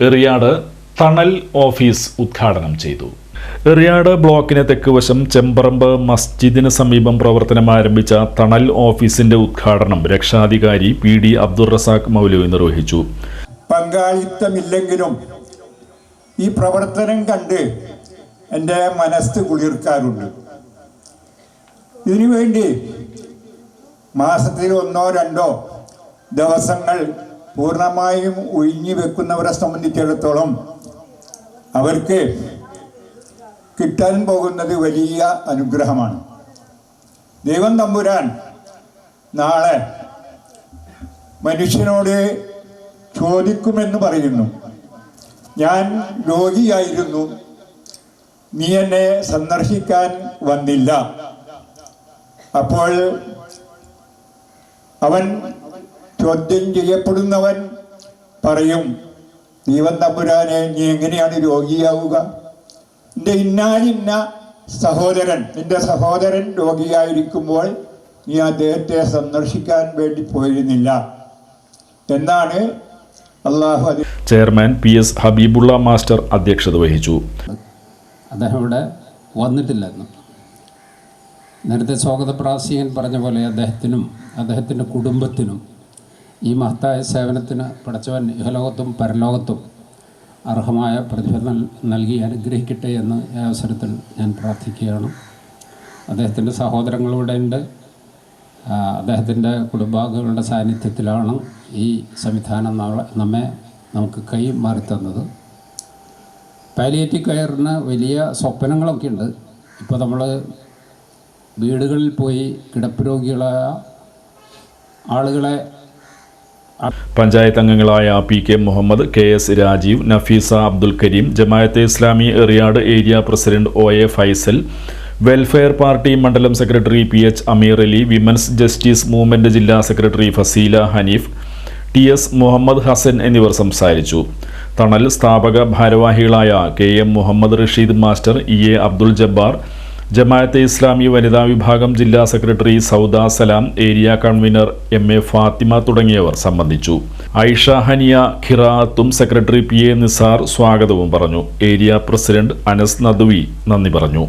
എറിയാട് തണൽ ഓഫീസ് ഉദ്ഘാടനം ചെയ്തു. എറിയാട് ബ്ലോക്കിന് തെക്കുവശം ചെമ്പറമ്പ് മസ്ജിദിന് സമീപം പ്രവർത്തനം ആരംഭിച്ച തണൽ ഓഫീസിന്റെ ഉദ്ഘാടനം രക്ഷാധികാരി പി ഡി അബ്ദുൾ റസാഖ് മൗലവി നിർവഹിച്ചു. പങ്കാളിത്തമില്ലെങ്കിലും ഈ പ്രവർത്തനം കണ്ട് എന്റെ മനസ്സ് കുളിർക്കാറുണ്ട്. ഇതിനുവേണ്ടി മാസത്തിൽ ഒന്നോ രണ്ടോ ദിവസങ്ങൾ പൂർണമായും ഒഴിഞ്ഞു വെക്കുന്നവരെ സംബന്ധിച്ചിടത്തോളം അവർക്ക് കിട്ടാൻ പോകുന്നത് വലിയ അനുഗ്രഹമാണ്. ദൈവം തമ്പുരാൻ നാളെ മനുഷ്യനോട് ചോദിക്കുമെന്ന് പറയുന്നു. ഞാൻ രോഗിയായിരുന്നു. നീ എന്നെ സന്ദർശിക്കാൻ വന്നില്ല. അപ്പോൾ അവൻ ചോദ്യം ചെയ്യപ്പെടുന്നവൻ പറയും ദൈവം തമ്പുരാനെ നീ എങ്ങനെയാണ് രോഗിയാവുക? എന്റെ ഇന്നാലിന്ന സഹോദരൻ നിന്റെ സഹോദരൻ രോഗിയായിരിക്കുമ്പോൾ നീ അദ്ദേഹത്തെ സന്ദർശിക്കാൻ വേണ്ടി പോയിരുന്നില്ല. എന്നാണ് അള്ളാഹു chairman P S Habibulla master അധ്യക്ഷത വഹിച്ചു. അദ്ദേഹം ഇവിടെ വന്നിട്ടില്ലെന്ന് നേരത്തെ സ്വാഗത പ്രാസീകൻ പറഞ്ഞ പോലെ അദ്ദേഹത്തിനും അദ്ദേഹത്തിന്റെ കുടുംബത്തിനും ഈ മഹത്തായ സേവനത്തിന് പടച്ചവൻ ഇഹലോകത്തും പരലോകത്തും അർഹമായ പ്രതിഫലം നൽകി അനുഗ്രഹിക്കട്ടെ എന്ന് ഈ അവസരത്തിൽ ഞാൻ പ്രാർത്ഥിക്കുകയാണ്. അദ്ദേഹത്തിന്റെ സഹോദരങ്ങളിവിടെ ഉണ്ട് അദ്ദേഹത്തിന്റെ കുടുംബാംഗങ്ങളുടെ സാന്നിധ്യത്തിലാണ് ഈ സംവിധാനം നമ്മെ നമുക്ക് കൈ തന്നത്. പാലിയേറ്റീവ് കെയറിന് വലിയ സ്വപ്നങ്ങളൊക്കെ ഉണ്ട് ഇപ്പോൾ നമ്മൾ വീടുകളിൽ പോയി കിടപ്പ് രോഗികളായ ആളുകളെ പഞ്ചായത്ത് അംഗങ്ങളായ P K Muhammad K S Rajeev Nafeesa Abdul Kareem Jamaat Islami Eriyad area president O A Faisal welfare party മണ്ഡലം secretary P H Ameer Ali women's justice movement ജില്ലാ secretary Faseela Hanif T S Muhammad Hasan എന്നിവർ സംസാരിച്ചു. തണൽ സ്ഥാപക ഭാരവാഹികളായ K M Muhammad Rasheed master E A Abdul Jabbar Jamaat Islami വനിതാ വിഭാഗം ജില്ലാ secretary Sauda Salam area convener M A Fathima തുടങ്ങിയവർ സംബന്ധിച്ചു. ഐഷ ഹനിയ ഖിറാത്തും സെക്രട്ടറി പി എ നിസാർ സ്വാഗതവും പറഞ്ഞു. ഏരിയ പ്രസിഡന്റ് അനസ് നദ്വി നന്ദി പറഞ്ഞു.